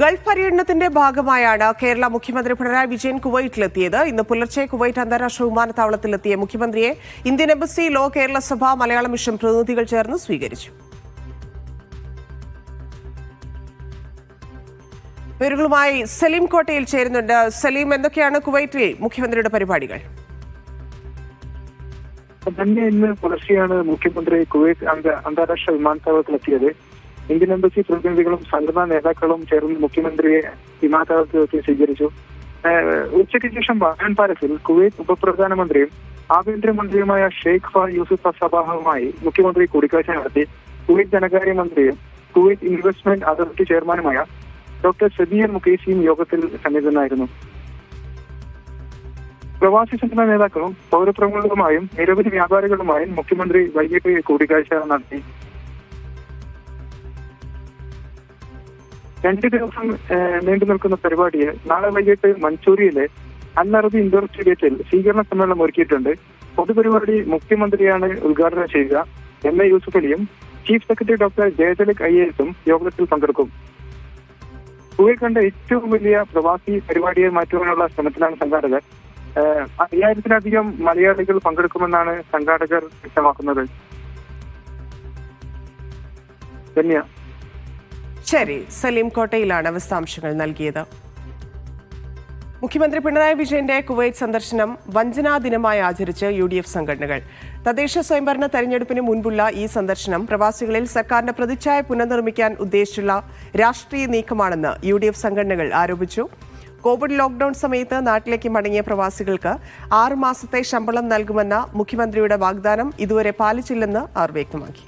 Gulf പര്യടനത്തിന്റെ ഭാഗമായാണ് കേരള മുഖ്യമന്ത്രി പിണറായി വിജയൻ കുവൈറ്റിലെത്തിയത്. ഇന്ന് പുലർച്ചെ കുവൈറ്റ് അന്താരാഷ്ട്ര വിമാനത്താവളത്തിലെത്തിയ മുഖ്യമന്ത്രിയെ ഇന്ത്യൻ എംബസി ലോ കേരള സഭ മലയാള മിഷൻ പ്രതിനിധികൾ ചേർന്ന് സ്വീകരിച്ചു. വിവരങ്ങളുമായി സലീം കോട്ടയിൽ ചേരുന്നുണ്ട്. സലീം എന്തൊക്കെയാണ് കുവൈറ്റിൽ മുഖ്യമന്ത്രിയുടെ പരിപാടികൾ? തന്നെ ഇന്ന് പുലർച്ചെയാണ് മുഖ്യമന്ത്രി കുവൈറ്റ് അന്ത- അന്താരാഷ്ട്ര വിമാനത്താവളത്തിലെത്തിയത്. ഇന്ത്യൻ എംബസി പ്രതിനിധികളും സംഘടനാ നേതാക്കളും ചേർന്ന് മുഖ്യമന്ത്രിയെ വിമാനത്താവളത്തിൽ സ്വീകരിച്ചു. ഉച്ചയ്ക്ക് ശേഷം വാഹൻ പാലസിൽ കുവൈറ്റ് ഉപപ്രധാനമന്ത്രിയും ആഭ്യന്തരമന്ത്രിയുമായ ഷെയ്ഖ് ഫാ യൂസുഫ് സബാഹുമായി മുഖ്യമന്ത്രി കൂടിക്കാഴ്ച നടത്തി. കുവൈറ്റ് ധനകാര്യമന്ത്രിയും കുവൈറ്റ് ഇൻവെസ്റ്റ്മെന്റ് അതോറിറ്റി ചെയർമാനുമായ ഡോക്ടർ സബീർ മുഖേഷിയും യോഗത്തിൽ സന്നിധനായിരുന്നു. പ്രവാസി സംഘടനാ നേതാക്കളും പൗരപ്രമുഖരുമായും നിരവധി വ്യാപാരികളുമായും മുഖ്യമന്ത്രി വൈകിട്ട് കൂടിക്കാഴ്ച നടത്തി. രണ്ട് ദിവസം നീണ്ടു നിൽക്കുന്ന പരിപാടിയെ നാളെ വൈകിട്ട് മഞ്ചൂരിയിലെ അന്നറബി ഇൻഡോർ സ്റ്റേഡിയത്തിൽ സ്വീകരണ സമ്മേളനം ഒരുക്കിയിട്ടുണ്ട്. പൊതുപരിപാടി മുഖ്യമന്ത്രിയാണ് ഉദ്ഘാടനം ചെയ്യുക. എം എ യൂസുഫ് അലിയും chief secretary doctor Jayathilak I എസും യോഗത്തിൽ പങ്കെടുക്കും. കുവൈറ്റ് കണ്ട ഏറ്റവും വലിയ പ്രവാസി പരിപാടിയെ മാറ്റുവാനുള്ള ശ്രമത്തിലാണ് സംഘാടകർ. അയ്യായിരത്തിലധികം മലയാളികൾ പങ്കെടുക്കുമെന്നാണ് സംഘാടകർ വ്യക്തമാക്കുന്നത്. ധന്യ ശരി സലീം കോട്ടയിലാണ് വിശദാംശങ്ങൾ നൽകിയത്. മുഖ്യമന്ത്രി പിണറായി വിജയന്റെ കുവൈറ്റ് സന്ദർശനം വഞ്ചനാ ദിനമായി ആചരിച്ച് യു ഡി എഫ് സംഘടനകൾ. തദ്ദേശ സ്വയംഭരണ തെരഞ്ഞെടുപ്പിന് മുൻപുള്ള ഈ സന്ദർശനം പ്രവാസികളിൽ സർക്കാരിന്റെ പ്രതിച്ഛായ പുനർനിർമ്മിക്കാൻ ഉദ്ദേശിച്ചുള്ള രാഷ്ട്രീയ നീക്കമാണെന്ന് യു ഡി എഫ് സംഘടനകൾ ആരോപിച്ചു. കോവിഡ് ലോക്ഡൌൺ സമയത്ത് നാട്ടിലേക്ക് മടങ്ങിയ പ്രവാസികൾക്ക് ആറുമാസത്തെ ശമ്പളം നൽകുമെന്ന മുഖ്യമന്ത്രിയുടെ വാഗ്ദാനം ഇതുവരെ പാലിച്ചില്ലെന്ന് അവർ വ്യക്തമാക്കി.